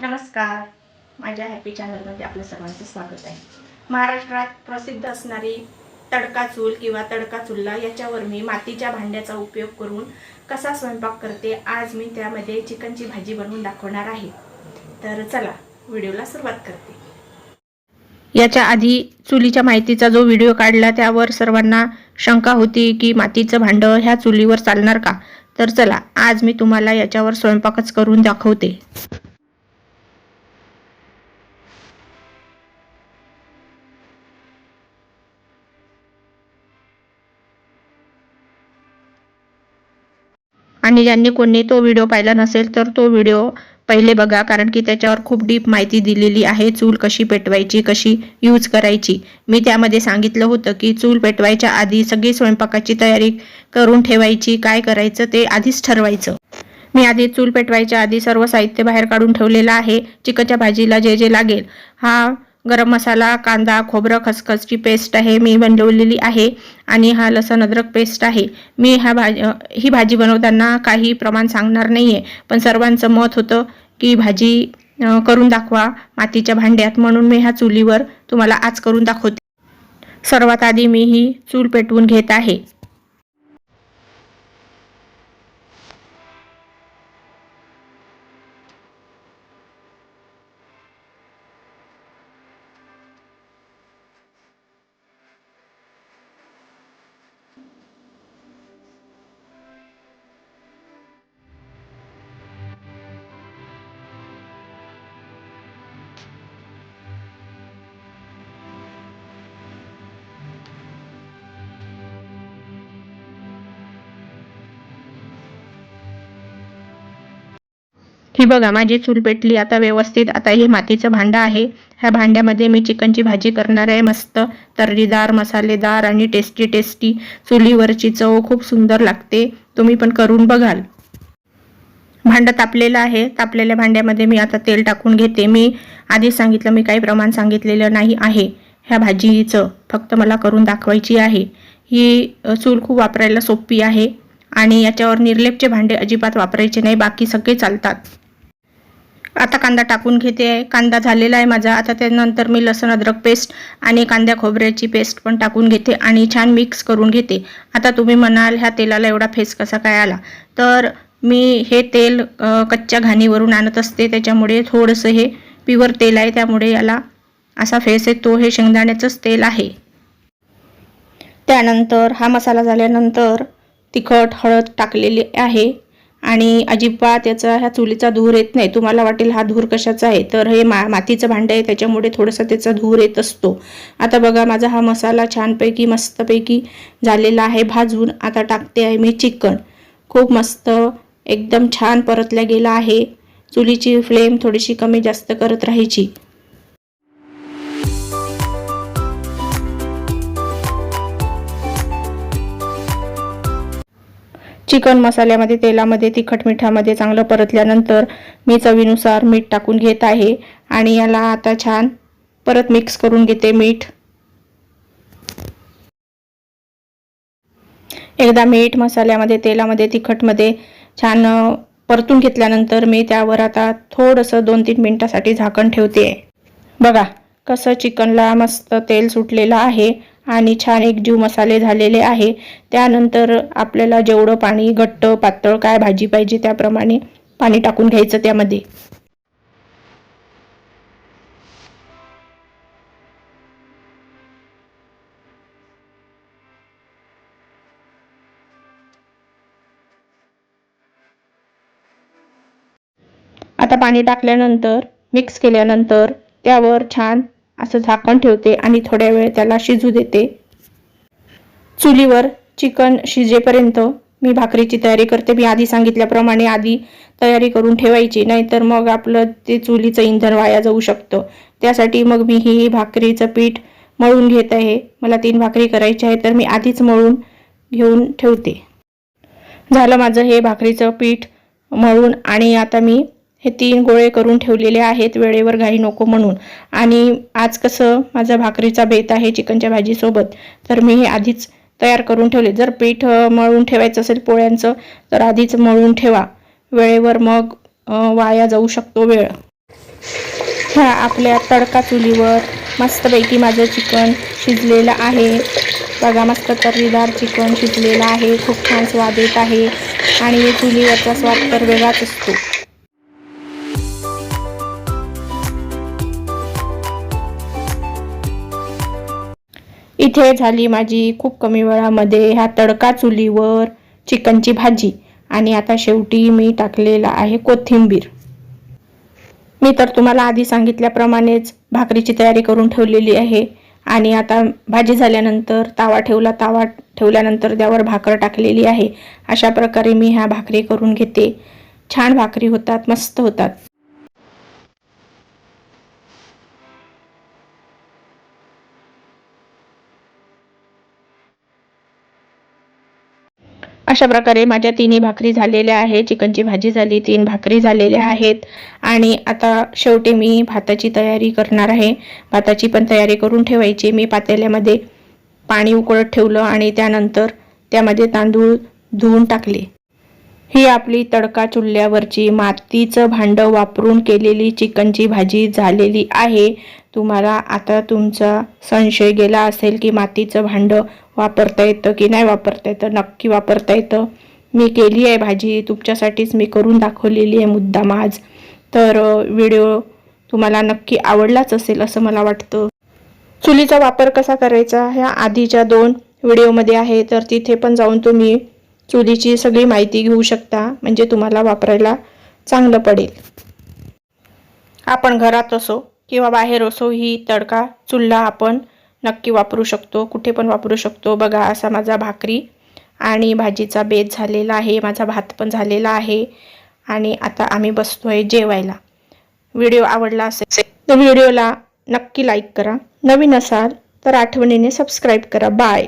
नमस्कार. माझ्या हॅपी चॅनलमध्ये आपलं सर्वांचं स्वागत आहे. महाराष्ट्रात प्रसिद्ध असणारी तडका चूल किंवा तडका चुल्ला याच्यावर मी मातीच्या भांड्याचा उपयोग करून कसा स्वयंपाक करते आज मी त्यामध्ये चिकनची भाजी बनवून दाखवणार आहे. तर चला व्हिडिओला सुरुवात करते. याच्या आधी चुलीच्या माहितीचा जो व्हिडिओ काढला त्यावर सर्वांना शंका होती की मातीचं भांडं ह्या चुलीवर चालणार का? तर चला आज मी तुम्हाला याच्यावर स्वयंपाकच करून दाखवते. आणि ज्यांनी कोणी तो व्हिडिओ पाहिला नसेल तर तो व्हिडिओ पहिले बघा कारण की त्याच्यावर खूप डीप माहिती दिलेली आहे चूल कशी पेटवायची कशी यूज करायची. मी त्यामध्ये सांगितलं होतं की चूल पेटवायच्या आधी सगळी स्वयंपाकाची तयारी करून ठेवायची काय करायचं ते आधीच ठरवायचं. मी आधी चूल पेटवायच्या आधी सर्व साहित्य बाहेर काढून ठेवलेलं आहे चिकनच्या भाजीला जे जे लागेल. हा गरम मसाला कांदा खोबरं खसखसची पेस्ट आहे मी बनवलेली आहे आणि हा लसण अद्रक पेस्ट आहे. मी ह्या भाजी ही भाजी बनवताना काही प्रमाण सांगणार नाही आहे पण सर्वांचं मत होतं की भाजी करून दाखवा मातीच्या भांड्यात म्हणून मी ह्या चुलीवर तुम्हाला आज करून दाखवते. सर्वात आधी मी ही चूल पेटवून घेत आहे. ही बघा माझी चूल पेटली आता व्यवस्थित आता हे मातीचं भांडं आहे. ह्या भांड्यामध्ये मी चिकनची भाजी करणार आहे मस्त तर्रीदार मसालेदार आणि टेस्टी टेस्टी चुलीवरची चव खूप सुंदर लागते तुम्ही पण करून बघाल. भांडं तापलेलं आहे तापलेल्या भांड्यामध्ये मी आता तेल टाकून घेते. मी आधीच सांगितलं मी काही प्रमाण सांगितलेलं नाही आहे ह्या भाजीचं फक्त मला करून दाखवायची आहे. ही चूल खूप वापरायला सोपी आहे आणि याच्यावर निर्लेपचे भांडे अजिबात वापरायचे नाही बाकी सगळे चालतात. आता कांदा टाकून घेते आहे. कांदा झालेला आहे माझा. आता त्यानंतर मी लसण अद्रक पेस्ट आणि कांद्या खोबऱ्याची पेस्ट पण टाकून घेते आणि छान मिक्स करून घेते. आता तुम्ही म्हणाल ह्या तेलाला एवढा फेस कसा काय आला? तर मी हे तेल कच्च्या घाणीवरून आणत असते. त्याच्यामुळे थोडंसं हे प्युअर तेल आहे. त्यामुळे याला असा फेस येतो हे शेंगदाण्याचंच तेल आहे. त्यानंतर हा मसाला झाल्यानंतर तिखट हळद टाकलेली आहे. आणि अजिबात याचा ह्या चुलीचा धूर येत नाही. तुम्हाला वाटेल हा धूर कशाचा आहे? तर हे मा मातीचं भांडं आहे. त्याच्यामुळे थोडासा त्याचा धूर येत असतो. आता बघा माझा हा मसाला छानपैकी मस्तपैकी झालेला आहे. भाजून आता टाकते आहे मी चिकन. खूप मस्त एकदम छान परतल्या गेला आहे. चुलीची फ्लेम थोडीशी कमी जास्त करत राहायची. चिकन मसाल्यामध्ये तेलामध्ये तिखट मिठामध्ये चांगलं परतल्यानंतर मी चवीनुसार मीठ टाकून घेत आहे. आणि याला आता छान परत मिक्स करून घेते मीठ. एकदा मीठ मसाल्यामध्ये तेलामध्ये तिखटमध्ये छान परतून घेतल्यानंतर मी त्यावर आता थोडंसं दोन तीन मिनटासाठी झाकण ठेवते. बघा कसं चिकनला मस्त तेल सुटलेलं आहे. आणि छान एक जीव मसाले झालेले आहे. त्यानंतर आपल्याला जेवढं पाणी घट्ट पातळ काय भाजी पाहिजे त्याप्रमाणे पाणी टाकून घ्यायचं त्यामध्ये. आता पाणी टाकल्यानंतर मिक्स केल्यानंतर त्यावर छान असं झाकण ठेवते आणि थोड्या वेळ त्याला शिजू देते. चुलीवर चिकन शिजेपर्यंत मी भाकरीची तयारी करते. मी आधी सांगितल्याप्रमाणे आधी तयारी करून ठेवायची नाहीतर मग आपलं ते चुलीचं इंधन वाया जाऊ शकतं. त्यासाठी मग मी ही भाकरीचं पीठ मळून घेत आहे. मला तीन भाकरी करायची आहे तर मी आधीच मळून घेऊन ठेवते. झालं माझं हे भाकरीचं पीठ मळून आणि आता मी हे तीन गोळे करून ठेवलेले आहेत वेळेवर घाई नको म्हणून. आणि आज कसं माझा भाकरीचा बेत आहे चिकनच्या भाजीसोबत तर मी हे आधीच तयार करून ठेवले. जर पीठ मळून ठेवायचं असेल पोळ्यांचं तर आधीच मळून ठेवा. वेळेवर मग वाया जाऊ शकतो वेळ. ह्या आपल्या तडका चुलीवर मस्तपैकी माझं चिकन शिजलेलं आहे. बघा मस्त तर्रीदार चिकन शिजलेलं आहे. खूप छान स्वाद येत आहे. आणि चुलीवरचा स्वाद तर वेगळाच असतो. इथे झाली माझी खूप कमी वेळामध्ये ह्या तडका चुलीवर चिकनची भाजी. आणि आता शेवटी मी टाकलेला आहे कोथिंबीर. मी तर तुम्हाला आधी सांगितल्याप्रमाणेच भाकरीची तयारी करून ठेवलेली आहे. आणि आता भाजी झाल्यानंतर तावा ठेवला तावा ठेवल्यानंतर त्यावर भाकर टाकलेली आहे. अशा प्रकारे मी ह्या भाकरी करून घेते. छान भाकरी होतात मस्त होतात. अशा प्रकारे माझ्या तिन्ही भाकरी झालेल्या आहे चिकनची भाजी झाली तीन भाकरी झालेल्या आहेत. आणि आता शेवटी मी भाताची तयारी करणार आहे. भाताची पण तयारी करून ठेवायची. मी पातेल्यामध्ये पाणी उकळत ठेवलं आणि त्यानंतर त्यामध्ये तांदूळ धुवून टाकले. ही आपली तडका चुल्ल्यावरची मातीचं भांडं वापरून केलेली चिकनची भाजी झालेली आहे. तुम्हाला आता तुमचा संशय गेला असेल की मातीचं भांडं वापरता येतं की नाही वापरता येतं नक्की वापरता येतं. मी केली आहे भाजी तुमच्यासाठीच मी करून दाखवलेली आहे मुद्दाम आज. तर व्हिडिओ तुम्हाला नक्की आवडलाच असेल असं मला वाटतं. चुलीचा वापर कसा करायचा? ह्या आधीच्या दोन व्हिडिओमध्ये आहे तर तिथे पण जाऊन तुम्ही चुलीची सगळी माहिती घेऊ शकता म्हणजे तुम्हाला वापरायला चांगलं पडेल. आपण घरात असो किंवा बाहेर असो ही तडका चुल्हा आपण नक्की वापरू शकतो कुठे पण वापरू शकतो. बघा असा माझा भाकरी आणि भाजीचा बेत झालेला आहे माझा भात पण झालेला आहे आणि आता आम्ही बसतोय जेवायला. व्हिडिओ आवडला असेल तर व्हिडिओला नक्की लाईक करा. नवीन असाल तर आठवणीने सबस्क्राईब करा. बाय.